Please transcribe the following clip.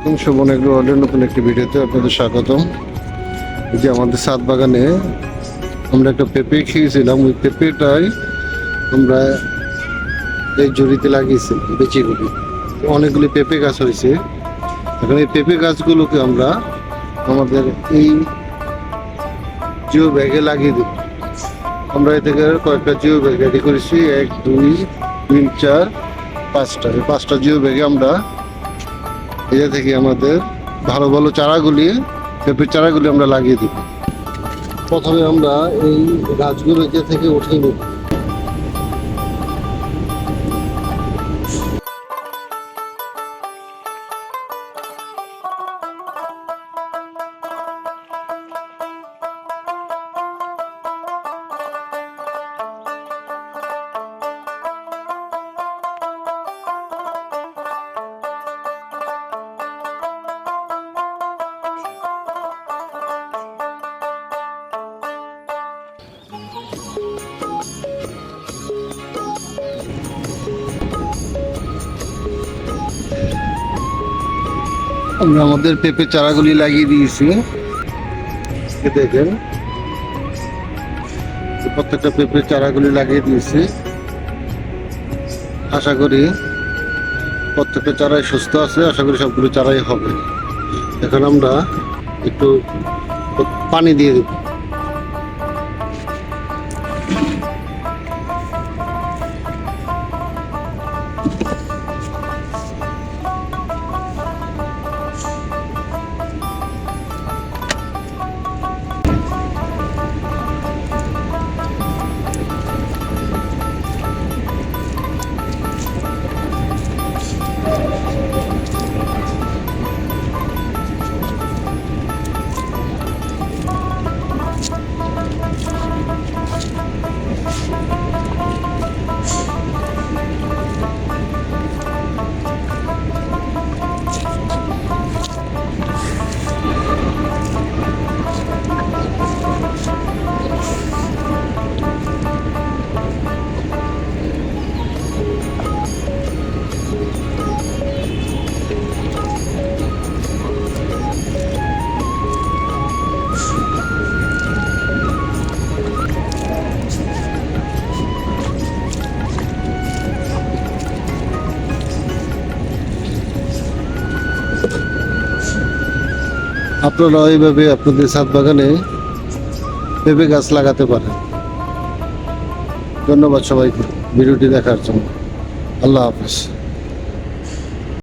শোভন এগুলো অর্ডার নতুন একটি ভিডিওতে আপনাদের স্বাগতম। যে আমাদের সাত বাগানে আমরা একটা পেঁপে খেয়েছিলাম। ওই পেঁপেটাই আমরা এই জড়িতে লাগিয়েছি বেচিগুলি অনেকগুলি পেঁপে গাছ হয়েছে। এখন এই পেঁপে গাছগুলোকে আমরা আমাদের এই জিও ব্যাগে লাগিয়ে দেব। আমরা এ থেকে কয়েকটা জিও ব্যাগ রেডি করেছি। এক, দুই, তিন, চার, পাঁচটা। এই পাঁচটা জিও ব্যাগে আমরা এটা থেকে আমাদের ভালো ভালো চারাগুলি, পেঁপের চারাগুলি আমরা লাগিয়ে দিব। প্রথমে আমরা এই গাছগুলো এটা থেকে উঠিয়ে নেব। আমরা আমাদের পেঁপে চারাগুলি লাগিয়ে দিয়েছি। দেখেন প্রত্যেকটা পেঁপে চারাগুলি লাগিয়ে দিয়েছি। আশা করি প্রত্যেকটা চারাই সুস্থ আছে, আশা করি সবগুলো চারাই হবে। এখন আমরা একটু পানি দিয়ে দেব। আপনারা এইভাবে আপনাদের ছাদ বাগানে পেঁপে গাছ লাগাতে পারেন। ধন্যবাদ সবাইকে। ভিডিওটি দেখার জন্য। আল্লাহ হাফিজ।